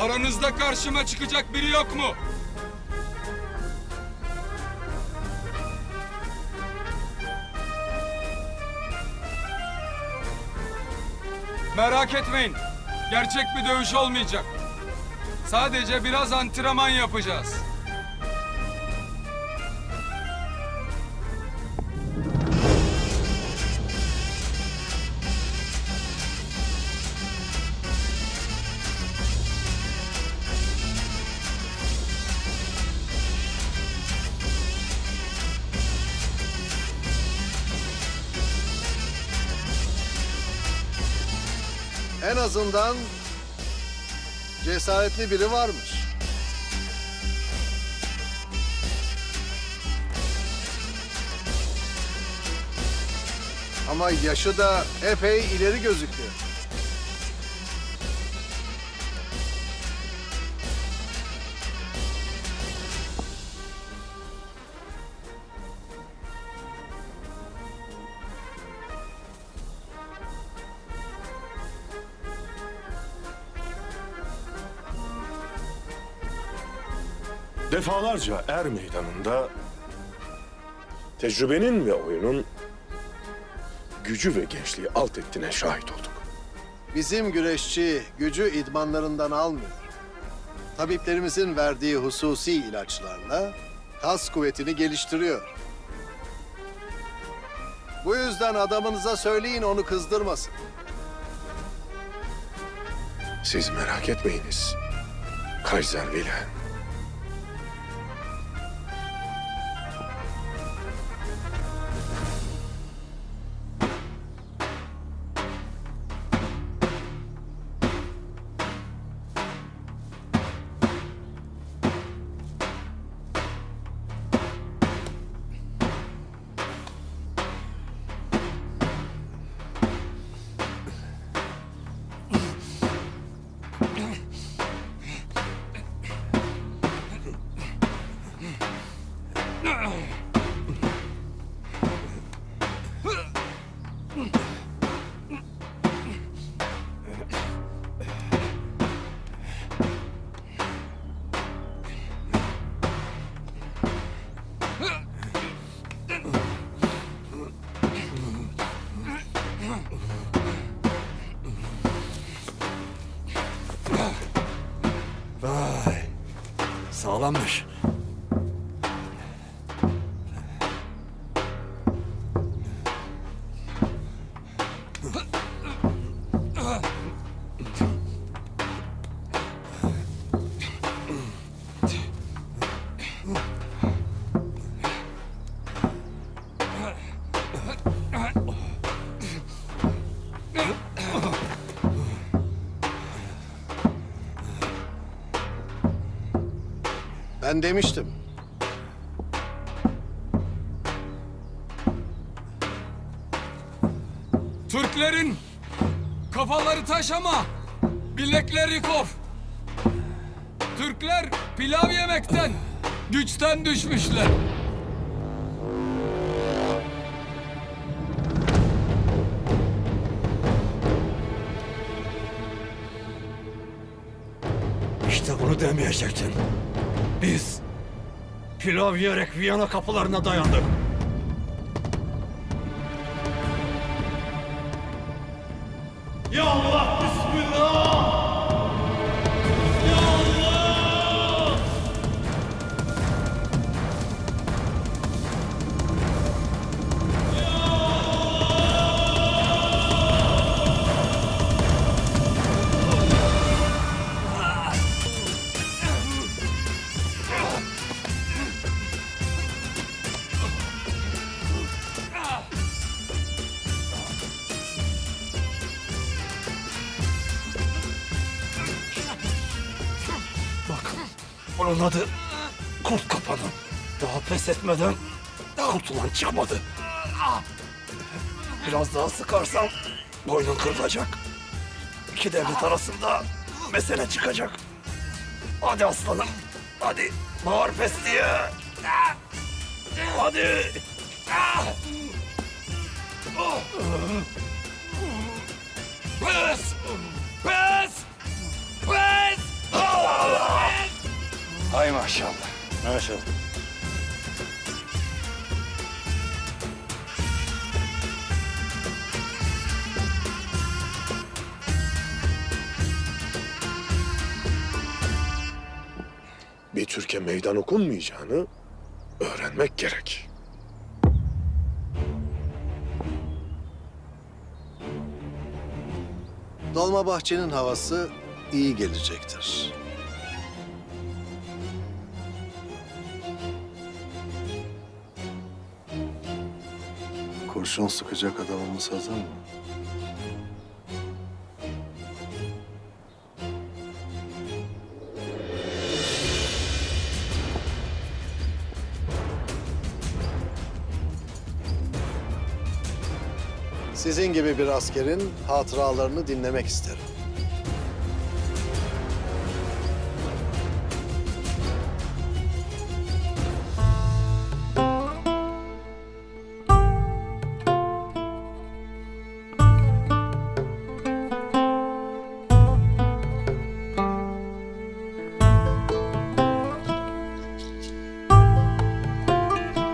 Aranızda karşıma çıkacak biri yok mu? Merak etmeyin. Gerçek bir dövüş olmayacak. Sadece biraz antrenman yapacağız. En azından cesaretli biri varmış. Ama yaşı da epey ileri gözüküyor. Defalarca er meydanında tecrübenin ve oyunun gücü ve gençliği alt ettiğine şahit olduk. Bizim güreşçi gücü idmanlarından almıyor. Tabiplerimizin verdiği hususi ilaçlarla kas kuvvetini geliştiriyor. Bu yüzden adamınıza söyleyin onu kızdırmasın. Siz merak etmeyiniz. Kaiser Wilhelm. Sağlammış. Ben demiştim. Türklerin kafaları taş ama bilekleri kof. Türkler pilav yemekten, güçten düşmüşler. İşte bunu demeyecektin. Biz pilav yiyerek Viyana kapılarına dayandık. Ya bunun adı kurt kapanı. Daha pes etmeden kurtulan çıkmadı. Biraz daha sıkarsam boynun kırılacak. İki devlet arasında mesele çıkacak. Hadi aslanım, hadi bağır pes diye. Hadi. Pes! Hay maşallah. Maşallah. Bir Türkiye meydan okunmayacağını öğrenmek gerek. Dolmabahçe'nin havası iyi gelecektir. Kurşun sıkacak adamımız hazır mı? Sizin gibi bir askerin hatıralarını dinlemek isterim.